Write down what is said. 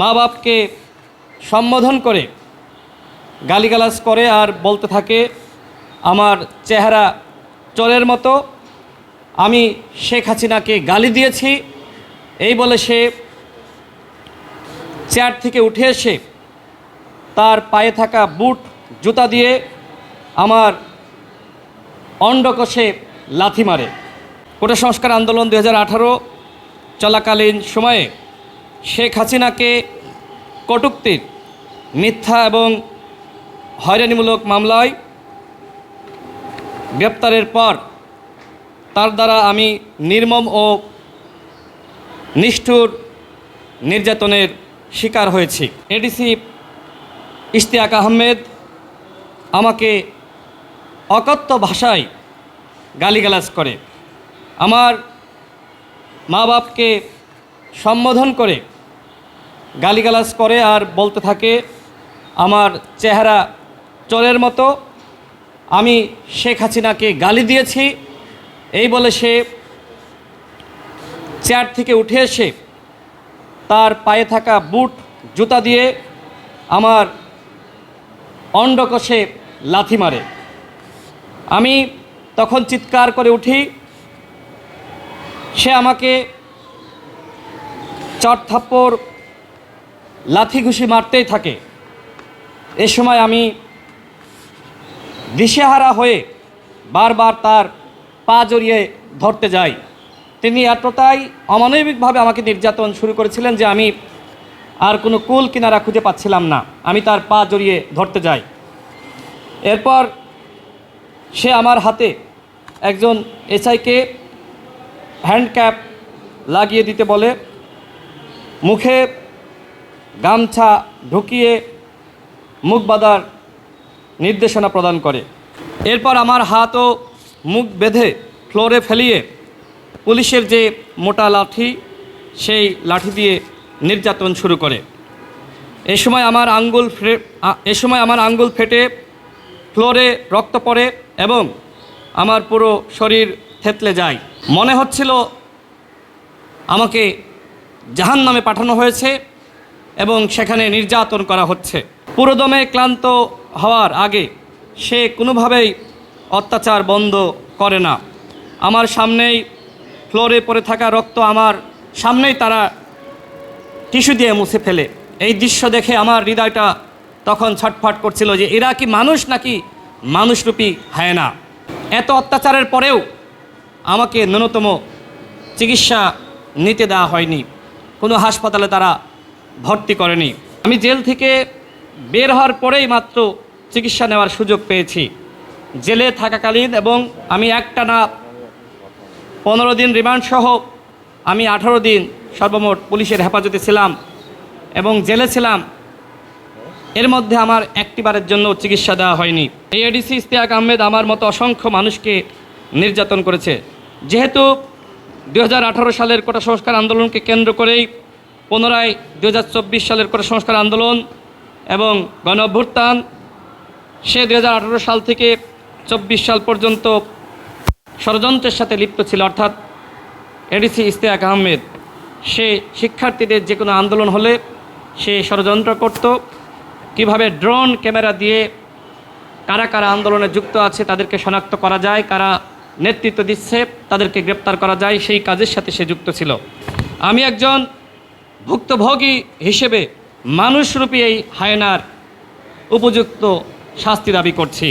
মা বাপকে সম্বোধন করে, গালিগালাজ করে আর বলতে থাকে, আমার চেহারা চোরের মতো, আমি শেখ হাসিনাকে গালি দিয়েছি। এই বলে সে চেয়ার থেকে উঠে এসে তার পায়ে থাকা বুট, জুতা দিয়ে আমার অন্ডকোষে লাথি মারে। কোটা সংস্কার আন্দোলন দু হাজার আঠারো চলাকালীন সময়ে শেখ হাসিনাকে কটুক্তির, মিথ্যা এবং হয়রানিমূলক মামলায় গ্রেপ্তারের পর তার দ্বারা আমি নির্মম ও নিষ্ঠুর নির্যাতনের শিকার হয়েছি। এডিসি ইশতিয়াক আহমেদ আমাকে অকথ্য ভাষায় গালিগালাজ করে। আমার মা বাপকে সম্বোধন করে গালিগালাজ করে আর বলতে থাকে, আমার চেহারা চোরের মতো, আমি শেখ হাসিনাকে গালি দিয়েছি। এই বলে সে চেয়ার থেকে উঠে এসে তার পায়ে থাকা বুট, জুতা দিয়ে আমার অন্ডকোষে লাথি মারে। আমি তখন চিৎকার করে উঠি, সে আমাকে চট থাপ্পড় লাথি ঘুষি মারতেই থাকে। এ সময় আমি দিশেহারা হয়ে বারবার তার পা জড়িয়ে ধরতে যাই। তিনি এতটাই অমানবিকভাবে আমাকে নির্যাতন শুরু করেছিলেন যে আমি আর কোনো কুল কিনারা খুঁজে পাচ্ছিলাম না। আমি তার পা জড়িয়ে ধরতে যাই। এরপর সে আমার হাতে একজন এসআইকে হ্যান্ড ক্যাপ লাগিয়ে দিতে বলে, মুখে গামছা ঢুকিয়ে মুখ বাঁধার নির্দেশনা প্রদান করে। এরপর আমার হাত ও মুখ বেঁধে ফ্লোরে ফেলিয়ে পুলিশের যে মোটা লাঠি, সেই লাঠি দিয়ে নির্যাতন শুরু করে। এ সময় আমার আঙ্গুল এ সময় আমার আঙ্গুল ফেটে ফ্লোরে রক্ত পড়ে এবং আমার পুরো শরীর থেতলে যায়। মনে হচ্ছিল আমাকে জাহান নামে পাঠানো হয়েছে। এবং সেখানে নির্যাতন করা হচ্ছে। পুরোদমে ক্লান্ত হওয়ার আগে সে কোনোভাবেই অত্যাচার বন্ধ করে না। আমার সামনেই ফ্লোরে পড়ে থাকা রক্ত আমার সামনেই তারা টিস্যু দিয়ে মুছে ফেলে। এই দৃশ্য দেখে আমার হৃদয়টা তখন ছটফট করছিল যে, এরা কি মানুষ নাকি মানুষরূপী হয় না এত অত্যাচারের পরেও আমাকে ন্যূনতম চিকিৎসা নিতে দেওয়া হয়নি। কোনো হাসপাতালে তারা ভর্তি করেনি। আমি জেল থেকে বের হওয়ার পরেই মাত্র চিকিৎসা নেওয়ার সুযোগ পেয়েছি। জেলে থাকাকালীন এবং আমি একটানা পনেরো দিন রিমান্ড সহ আমি আঠারো দিন সর্বমোট পুলিশের হেফাজতে ছিলাম এবং জেলে ছিলাম। এর মধ্যে আমার একটিবারের জন্য চিকিৎসা দেওয়া হয়নি। এই এডিসি ইস্তিয়াক আহমেদ আমার মতো অসংখ্য মানুষকে নির্যাতন করেছে। যেহেতু দু হাজার আঠারো সালের কোটা সংস্কার আন্দোলনকে কেন্দ্র করেই পুনরায় দু হাজার চব্বিশ সালের কোটা সংস্কার আন্দোলন এবং গণ অভ্যুত্থান, সে দু হাজার আঠেরো সাল থেকে চব্বিশ সাল পর্যন্ত ষড়যন্ত্রের সাথে লিপ্ত ছিল, অর্থাৎ এডিসি ইস্তেয়াক আহমেদ। সে শিক্ষার্থীদের যে কোনো আন্দোলন হলে সে ষড়যন্ত্র করত। কীভাবে ড্রোন ক্যামেরা দিয়ে কারা কারা আন্দোলনে যুক্ত আছে তাদেরকে শনাক্ত করা যায়, কারা নেতৃত্ব দিচ্ছে তাদেরকে গ্রেপ্তার করা যায়, সেই কাজের সাথে সে যুক্ত ছিল। আমি একজন ভুক্তভোগী হিসেবে মানুষরূপী এই হায়নার উপযুক্ত শাস্তি দাবি করছি।